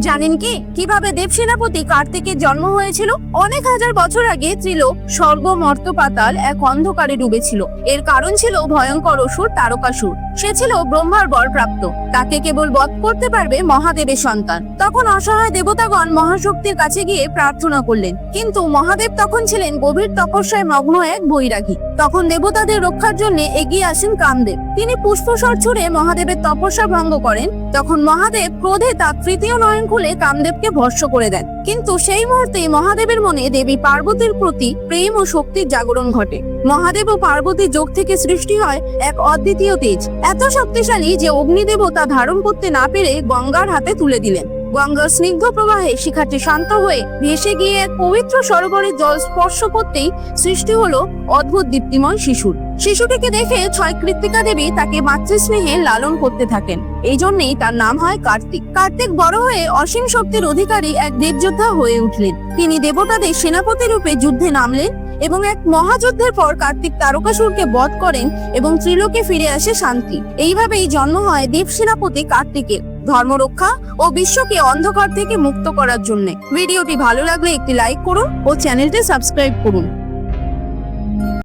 জানেন কি? কীভাবে দেব সেনাপতি কার্তিকের জন্ম হয়েছিল? অনেক হাজার বছর আগে ত্রিলোক স্বর্গ মর্ত পাতাল এক অন্ধকারে ডুবেছিল। এর কারণ ছিল ভয়ঙ্কর অসুর তারকাসুর। সে ছিল ব্রহ্মার বর প্রাপ্ত তাকে কেবল বধ করতে পারবে মহাদেবের সন্তান। তখন অসহায় দেবতাগণ মহাশক্তির কাছে গিয়ে প্রার্থনা করলেন। কিন্তু মহাদেব তখন ছিলেন গভীর তপস্যায় মগ্ন এক বৈরাগী। তখন দেবতাদের রক্ষার জন্য এগিয়ে আসেন কামদেব। তিনি পুষ্পসর ছুড়ে মহাদেবের তপস্যা ভঙ্গ করেন। তখন মহাদেব ক্রোধে তার তৃতীয় নয়ন খুলে কামদেবকে ভস্ম করে দেন। কিন্তু সেই মুহূর্তে মহাদেবের মনে দেবী পার্বতীর প্রতি প্রেম ও শক্তির জাগরণ ঘটে। মহাদেব ও পার্বতী যোগ থেকে সৃষ্টি হয় এক অদ্বিতীয় তেজ। এত শক্তিশালী যে অগ্নিদেব তা ধারণ করতে না পেরে গঙ্গার হাতে তুলে দিলেন। গঙ্গার স্নিগ্ধ প্রবাহে শিখাটি শান্ত হয়ে ভেসে গিয়ে পবিত্র সরোবরের জল স্পর্শ করতেই সৃষ্টি হলো অদ্ভুত দীপ্তিময় শিশুর। শিশুটিকে দেখে ছয় কৃত্তিকা দেবী তাকে মাতৃস্নেহে লালন করতে থাকেন। এই জন্যই তার নাম হয় কার্তিক। কার্তিক বড় হয়ে অসীম শক্তির অধিকারী এক দেবযোদ্ধা হয়ে উঠলেন। তিনি দেবতাদের সেনাপতি রূপে যুদ্ধে নামলেন এবং এক মহাযুদ্ধের পর কার্তিক তারকাসুরকে বধ করেন এবং ত্রিলোকে ফিরে আসে শান্তি। এইভাবেই জন্ম হয় দেব সেনাপতি কার্তিকের। ধর্মরক্ষা ও বিশ্বকে অন্ধকার থেকে মুক্ত করার জন্য। ভিডিওটি ভালো লাগলে একটি লাইক করুন ও চ্যানেলটি সাবস্ক্রাইব করুন।